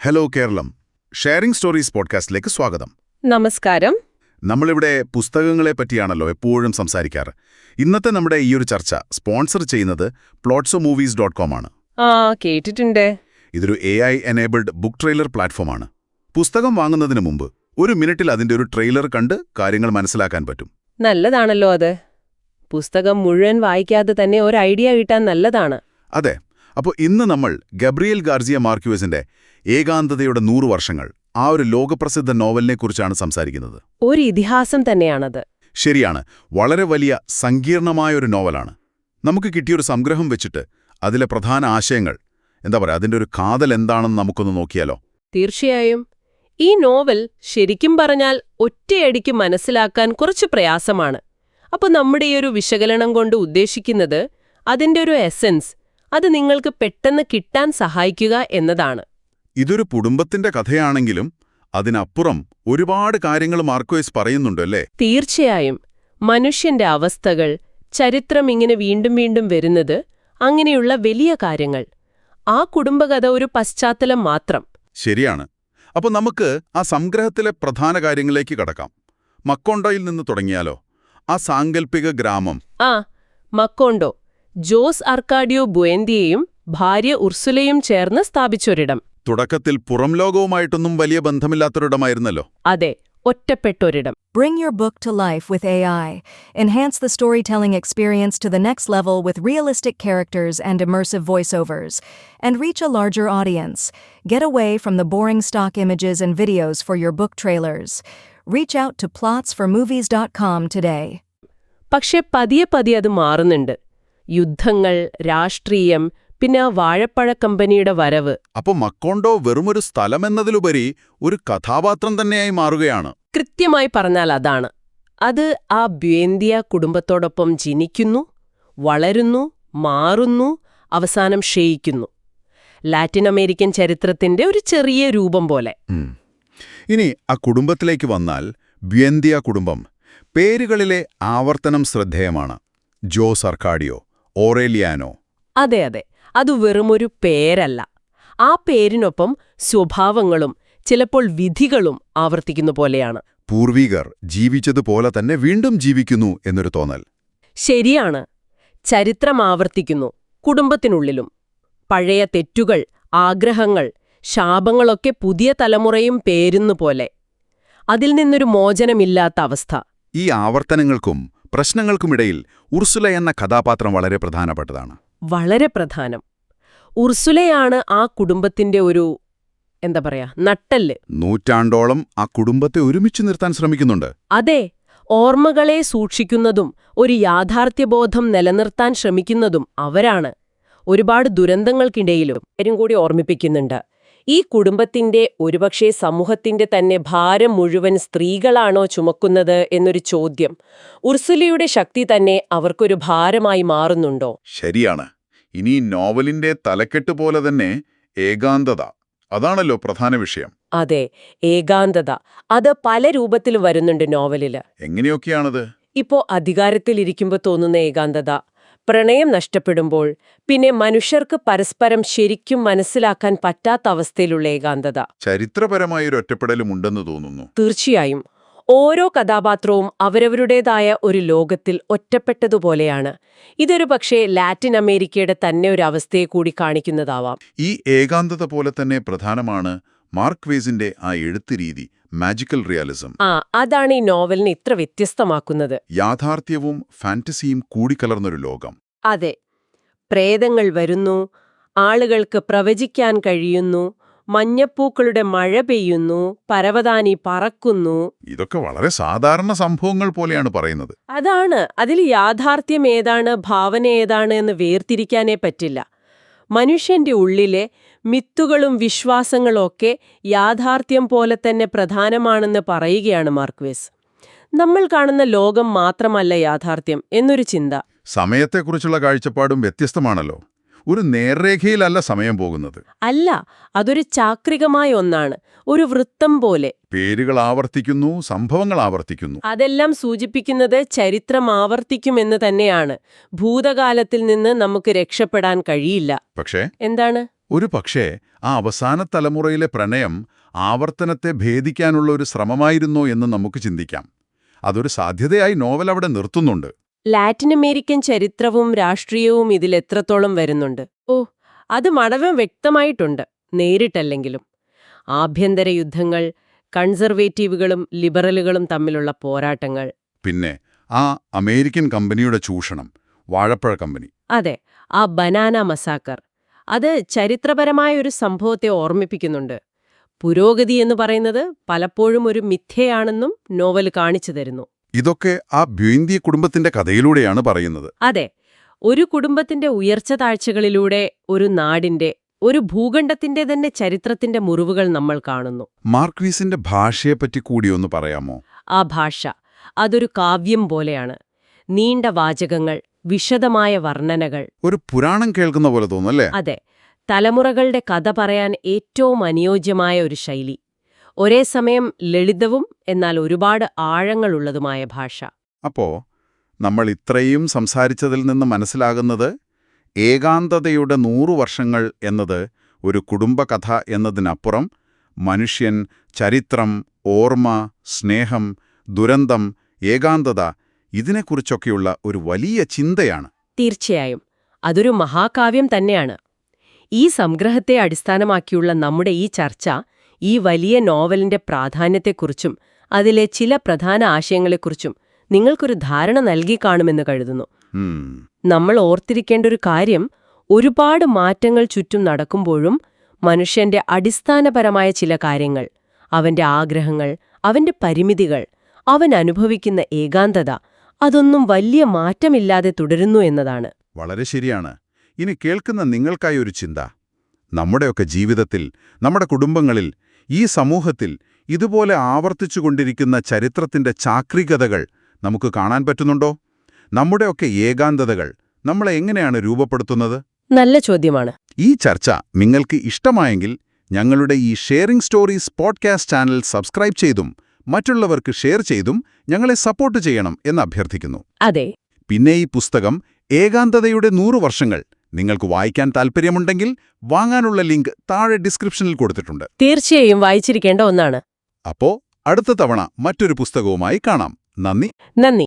Hello Keralam sharing stories പോഡ്കാസ്റ്റിലേക്ക് സ്വാഗതം. നമസ്കാരം. നമ്മളിവിടെ പുസ്തകങ്ങളെ പറ്റിയാണല്ലോ എപ്പോഴും സംസാരിക്കാറ്. ഇന്നത്തെ നമ്മുടെ ഈ ഒരു ചർച്ച സ്പോൺസർ ചെയ്യുന്നത് പ്ലോട്ട്സോ മൂവീസ് ഡോട്ട് കോം ആണ്. ആ കേട്ടിട്ടുണ്ട്. ഇതൊരു A I enabled book trailer പ്ലാറ്റ്ഫോമാണ് പുസ്തകം വാങ്ങുന്നതിന് മുമ്പ് ഒരു മിനിറ്റിൽ അതിന്റെ ഒരു ട്രെയിലർ കണ്ട് കാര്യങ്ങൾ മനസ്സിലാക്കാൻ പറ്റും. നല്ലതാണല്ലോ അത്. പുസ്തകം മുഴുവൻ വായിക്കാതെ തന്നെ ഒരു ഐഡിയ കിട്ടാൻ നല്ലതാണ്. അതെ. അപ്പോൾ ഇന്ന് നമ്മൾ ഗബ്രിയൽ ഗാർജിയ മാർക്യൂസിന്റെ ഏകാന്തതയുടെ നൂറ് വർഷങ്ങൾ ആ ഒരു ലോകപ്രസിദ്ധ നോവലിനെ കുറിച്ചാണ് സംസാരിക്കുന്നത്. ഒരു ഇതിഹാസം തന്നെയാണത്. ശരിയാണ് വളരെ വലിയ സങ്കീർണമായ ഒരു നോവലാണ്. നമുക്ക് കിട്ടിയൊരു സംഗ്രഹം വെച്ചിട്ട് അതിലെ പ്രധാന ആശയങ്ങൾ എന്താ പറയുക അതിന്റെ ഒരു കാതൽ എന്താണെന്ന് നമുക്കൊന്ന് നോക്കിയാലോ? തീർച്ചയായും. ഈ നോവൽ ശരിക്കും പറഞ്ഞാൽ ഒറ്റയടിക്ക് മനസ്സിലാക്കാൻ കുറച്ച് പ്രയാസമാണ്. അപ്പോൾ നമ്മുടെ ഈ ഒരു വിശകലനം കൊണ്ട് ഉദ്ദേശിക്കുന്നത് അതിന്റെ ഒരു എസൻസ് അത് നിങ്ങൾക്ക് പെട്ടെന്ന് കിട്ടാൻ സഹായിക്കുക എന്നതാണ്. ഇതൊരു കുടുംബത്തിന്റെ കഥയാണെങ്കിലും അതിനപ്പുറം ഒരുപാട് കാര്യങ്ങൾ മാർക്കോയിസ് പറയുന്നുണ്ട് അല്ലേ? തീർച്ചയായും. മനുഷ്യന്റെ അവസ്ഥകൾ ചരിത്രം ഇങ്ങനെ വീണ്ടും വീണ്ടും വരുന്നത് അങ്ങനെയുള്ള വലിയ കാര്യങ്ങൾ. ആ കുടുംബകഥ ഒരു പശ്ചാത്തലം മാത്രം. ശരിയാണ്. അപ്പോൾ നമുക്ക് ആ സംഗ്രഹത്തിലെ പ്രധാന കാര്യങ്ങളിലേക്ക് കടക്കാം. മക്കോണ്ടോയിൽ നിന്ന് തുടങ്ങിയാലോ? ആ സാങ്കല്പിക ഗ്രാമം. ആ മക്കോണ്ടോ. ജോസ് അർക്കാഡിയോ ബുവേന്തിയെയും ഭാര്യ ഉർസുലയും ചേർന്ന് സ്ഥാപിച്ചൊരിടം തുടക്കത്തിൽ പുറം ലോകവുമായിട്ടൊന്നും വലിയ ബന്ധമില്ലാത്തൊരിടമായിരുന്നല്ലോ അതെ ഒറ്റപ്പെട്ടൊരിടം Bring your book to life with AI. Enhance the storytelling experience to the next level with realistic characters and immersive voiceovers. And reach a larger audience. Get away from the boring stock images and videos for your book trailers. Reach out to plotsformovies.com today. പക്ഷെ പതിയെ പതിയെ അത് മാറുന്നുണ്ട് യുദ്ധങ്ങൾ രാഷ്ട്രീയം പിന്നെ ആ വാഴപ്പഴ കമ്പനിയുടെ വരവ്. അപ്പോൾ മക്കോണ്ടോ വെറുമൊരു സ്ഥലമെന്നതിലുപരി ഒരു കഥാപാത്രം തന്നെയായി മാറുകയാണ്. കൃത്യമായി പറഞ്ഞാൽ അതാണ്. അത് ആ ബ്വേന്തിയ കുടുംബത്തോടൊപ്പം ജനിക്കുന്നു വളരുന്നു മാറുന്നു അവസാനം ക്ഷയിക്കുന്നു. ലാറ്റിൻ അമേരിക്കൻ ചരിത്രത്തിന്റെ ഒരു ചെറിയ രൂപം പോലെ. ഇനി ആ കുടുംബത്തിലേക്ക് വന്നാൽ ബ്യന്തിയ കുടുംബം പേരുകളിലെ ആവർത്തനം ശ്രദ്ധേയമാണ്. ജോസ് അർക്കാഡിയോ. ഓറേലിയാനോ? അതെ അതെ. അത് വെറുമൊരു പേരല്ല. ആ പേരിനൊപ്പം സ്വഭാവങ്ങളും ചിലപ്പോൾ വിധികളും ആവർത്തിക്കുന്ന പോലെയാണ്. പൂർവീകർ ജീവിച്ചതുപോലെ തന്നെ വീണ്ടും ജീവിക്കുന്നു എന്നൊരു തോന്നൽ. ശരിയാണ്. ചരിത്രം ആവർത്തിക്കുന്നു കുടുംബത്തിനുള്ളിലും. പഴയ തെറ്റുകൾ ആഗ്രഹങ്ങൾ ശാപങ്ങളൊക്കെ പുതിയ തലമുറയും പേരുന്നു പോലെ. അതിൽ നിന്നൊരു മോചനമില്ലാത്ത അവസ്ഥ. ഈ ആവർത്തനങ്ങൾക്കും പ്രശ്നങ്ങൾക്കുമിടയിൽ ഉർസുല എന്ന കഥാപാത്രം വളരെ പ്രധാനപ്പെട്ടതാണ്. വളരെ പ്രധാനം. ഉർസുലയാണ് ആ കുടുംബത്തിന്റെ ഒരു എന്താ പറയാ നട്ടൽ നൂറ്റാണ്ടോളം ആ കുടുംബത്തെ ഒരുമിച്ച് നിർത്താൻ ശ്രമിക്കുന്നുണ്ട്. അതെ ഓർമ്മകളെ സൂക്ഷിക്കുന്നതും ഒരു യാഥാർത്ഥ്യബോധം നിലനിർത്താൻ ശ്രമിക്കുന്നതും അവരാണ്. ഒരുപാട് ദുരന്തങ്ങൾക്കിടയിലും പേരും കൂടി ഓർമ്മിപ്പിക്കുന്നുണ്ട്. ഈ കുടുംബത്തിന്റെ ഒരുപക്ഷെ സമൂഹത്തിന്റെ തന്നെ ഭാരം മുഴുവൻ സ്ത്രീകളാണോ ചുമക്കുന്നത് എന്നൊരു ചോദ്യം. ഉർസുലയുടെ ശക്തി തന്നെ അവർക്കൊരു ഭാരമായി മാറുന്നുണ്ടോ? ശരിയാണ്. ഇനി നോവലിന്റെ തലക്കെട്ട് പോലെ തന്നെ ഏകാന്തത. അതാണല്ലോ പ്രധാന വിഷയം. അതെ ഏകാന്തത. അത് പല രൂപത്തിൽ വരുന്നുണ്ട് നോവലിൽ. എങ്ങനെയൊക്കെയാണത്? ഇപ്പോ അധികാരത്തിലിരിക്കുമ്പോ തോന്നുന്ന ഏകാന്തത. പ്രണയം നഷ്ടപ്പെടുമ്പോൾ പിന്നെ മനുഷ്യർക്ക് പരസ്പരം ശരിക്കും മനസ്സിലാക്കാൻ പറ്റാത്ത അവസ്ഥയിലുള്ള ഏകാന്തത. ചരിത്രപരമായൊരു ഒറ്റപ്പെടലും ഉണ്ടെന്ന് തോന്നുന്നു. തീർച്ചയായും. ഓരോ കഥാപാത്രവും അവരവരുടേതായ ഒരു ലോകത്തിൽ ഒറ്റപ്പെട്ടതുപോലെയാണ്. ഇതൊരു പക്ഷേ ലാറ്റിൻ അമേരിക്കയുടെ തന്നെ ഒരു അവസ്ഥയെ കൂടി കാണിക്കുന്നതാവാം. ഈ ഏകാന്തത പോലെ തന്നെ പ്രധാനമാണ് മാർക്ക് വേസിന്റെ ആ എഴുത്ത് രീതി മാജിക്കൽ റിയാലിസം ആ അതാണ് ഈ നോവലിനെ ഇത്ര വ്യത്യസ്തമാക്കുന്നത്. യാഥാർത്ഥ്യവും ഫാന്റസിയും കൂടിക്കലർന്നൊരു ലോകം. അതെ. പ്രേതങ്ങൾ വരുന്നു ആളുകൾക്ക് പ്രവചിക്കാൻ കഴിയുന്നു മഞ്ഞപ്പൂക്കളുടെ മഴ പെയ്യുന്നു പരവതാനി പറക്കുന്നു. ഇതൊക്കെ വളരെ സാധാരണ സംഭവങ്ങൾ പോലെയാണ് പറയുന്നത്. അതാണ്. അതിൽ യാഥാർത്ഥ്യം ഏതാണ് ഭാവന ഏതാണ് എന്ന് വേർതിരിക്കാനേ പറ്റില്ല. മനുഷ്യന്റെ ഉള്ളിലെ മിത്തുകളും വിശ്വാസങ്ങളൊക്കെ യാഥാർത്ഥ്യം പോലെ തന്നെ പ്രധാനമാണെന്ന് പറയുകയാണ് മാർക്വേസ്. നമ്മൾ കാണുന്ന ലോകം മാത്രമല്ല യാഥാർത്ഥ്യം എന്നൊരു ചിന്ത. സമയത്തെക്കുറിച്ചുള്ള കാഴ്ചപ്പാടും വ്യത്യസ്തമാണല്ലോ. ഒരു നേർരേഖയിലല്ല സമയം പോകുന്നത്. അല്ല അതൊരു ചാക്രികമായ ഒന്നാണ്. ഒരു വൃത്തം പോലെ. പേരുകൾ ആവർത്തിക്കുന്നു സംഭവങ്ങൾ ആവർത്തിക്കുന്നു. അതെല്ലാം സൂചിപ്പിക്കുന്നത് ചരിത്രം ആവർത്തിക്കുമെന്ന് തന്നെയാണ്. ഭൂതകാലത്തിൽ നിന്ന് നമുക്ക് രക്ഷപ്പെടാൻ കഴിയില്ല. പക്ഷേ എന്താണ്? ഒരു പക്ഷേ ആ അവസാന തലമുറയിലെ പ്രണയം ആവർത്തനത്തെ ഭേദിക്കാനുള്ള ഒരു ശ്രമമായിരുന്നോ എന്ന് നമുക്ക് ചിന്തിക്കാം. അതൊരു സാധ്യതയായി നോവൽ അവിടെ നിർത്തുന്നുണ്ട്. ലാറ്റിൻ അമേരിക്കൻ ചരിത്രവും രാഷ്ട്രീയവും ഇതിൽ എത്രത്തോളം വരുന്നുണ്ട്? ഓ അത് മടവം വ്യക്തമായിട്ടുണ്ട് നേരിട്ടല്ലെങ്കിലും. ആഭ്യന്തര യുദ്ധങ്ങൾ കൺസർവേറ്റീവുകളും ലിബറലുകളും തമ്മിലുള്ള പോരാട്ടങ്ങൾ. പിന്നെ ആ അമേരിക്കൻ കമ്പനിയുടെ ചൂഷണം വാഴപ്പഴ കമ്പനി. അതെ ആ ബനാന മസാക്കർ. അത് ചരിത്രപരമായ ഒരു സംഭവത്തെ ഓർമ്മിപ്പിക്കുന്നുണ്ട്. പുരോഗതി എന്ന് പറയുന്നത് പലപ്പോഴും ഒരു മിഥ്യയാണെന്നും നോവൽ കാണിച്ചു തരുന്നു. ഇതൊക്കെ ആ ബ്യുന്തി കുടുംബത്തിന്റെ കഥയിലൂടെയാണ് പറയുന്നത്. അതെ. ഒരു കുടുംബത്തിന്റെ ഉയർച്ച താഴ്ചകളിലൂടെ ഒരു നാടിന്റെ ഒരു ഭൂഖണ്ഡത്തിന്റെ തന്നെ ചരിത്രത്തിന്റെ മുറിവുകൾ നമ്മൾ കാണുന്നു. മാർക്വീസിന്റെ ഭാഷയെപ്പറ്റി കൂടി ഒന്ന് പറയാമോ? ആ ഭാഷ അതൊരു കാവ്യം പോലെയാണ്. നീണ്ട വാചകങ്ങൾ വിശദമായ വർണനകൾ. ഒരു പുരാണം കേൾക്കുന്ന പോലെ തോന്നുന്നല്ലേ അതെ. തലമുറകളുടെ കഥ പറയാൻ ഏറ്റവും അനുയോജ്യമായ ഒരു ശൈലി. ഒരേ സമയം ലളിതവും എന്നാൽ ഒരുപാട് ആഴങ്ങളുള്ളതുമായ ഭാഷ. അപ്പോ നമ്മൾ ഇത്രയും സംസാരിച്ചതിൽ നിന്ന് മനസ്സിലാകുന്നത് ഏകാന്തതയുടെ നൂറു വർഷങ്ങൾ എന്നത് ഒരു കുടുംബകഥ എന്നതിനപ്പുറം മനുഷ്യൻ ചരിത്രം ഓർമ്മ സ്നേഹം ദുരന്തം ഏകാന്തത ഇതിനെക്കുറിച്ചൊക്കെയുള്ള ഒരു വലിയ ചിന്തയാണ്. തീർച്ചയായും. അതൊരു മഹാകാവ്യം തന്നെയാണ്. ഈ സംഗ്രഹത്തെ അടിസ്ഥാനമാക്കിയുള്ള നമ്മുടെ ഈ ചർച്ച ഈ വലിയ നോവലിന്റെ പ്രാധാന്യത്തെക്കുറിച്ചും അതിലെ ചില പ്രധാന ആശയങ്ങളെക്കുറിച്ചും നിങ്ങൾക്കൊരു ധാരണ നൽകി കാണുമെന്ന് കരുതുന്നു. നമ്മൾ ഓർത്തിരിക്കേണ്ട ഒരു കാര്യം ഒരുപാട് മാറ്റങ്ങൾ ചുറ്റും നടക്കുമ്പോഴും മനുഷ്യന്റെ അടിസ്ഥാനപരമായ ചില കാര്യങ്ങൾ അവന്റെ ആഗ്രഹങ്ങൾ അവന്റെ പരിമിതികൾ അവൻ അനുഭവിക്കുന്ന ഏകാന്തത അതൊന്നും വലിയ മാറ്റമില്ലാതെ തുടരുന്നു എന്നതാണ്. വളരെ ശരിയാണ്. ഇനി കേൾക്കുന്ന നിങ്ങൾക്കായി ഒരു ചിന്ത. നമ്മുടെയൊക്കെ ജീവിതത്തിൽ നമ്മുടെ കുടുംബങ്ങളിൽ ഈ സമൂഹത്തിൽ ഇതുപോലെ ആവർത്തിച്ചുകൊണ്ടിരിക്കുന്ന ചരിത്രത്തിന്റെ ചാക്രികതകൾ നമുക്ക് കാണാൻ പറ്റുന്നുണ്ടോ? നമ്മുടെയൊക്കെ ഏകാന്തതകൾ നമ്മളെ എങ്ങനെയാണ് രൂപപ്പെടുത്തുന്നത്? നല്ല ചോദ്യമാണ്. ഈ ചർച്ച നിങ്ങൾക്ക് ഇഷ്ടമായെങ്കിൽ ഞങ്ങളുടെ ഈ sharing stories podcast channel subscribe ചെയ്തും മറ്റുള്ളവർക്ക് ഷെയർ ചെയ്തും ഞങ്ങളെ സപ്പോർട്ട് ചെയ്യണം എന്ന് അഭ്യർത്ഥിക്കുന്നു. അതെ. പിന്നെ ഈ പുസ്തകം ഏകാന്തതയുടെ നൂറു വർഷങ്ങൾ നിങ്ങൾക്ക് വായിക്കാൻ താൽപ്പര്യമുണ്ടെങ്കിൽ വാങ്ങാനുള്ള ലിങ്ക് താഴെ ഡിസ്ക്രിപ്ഷനിൽ കൊടുത്തിട്ടുണ്ട്. തീർച്ചയായും വായിച്ചിരിക്കേണ്ട ഒന്നാണ്. അപ്പോ അടുത്ത തവണ മറ്റൊരു പുസ്തകവുമായി കാണാം. നന്ദി. നന്ദി.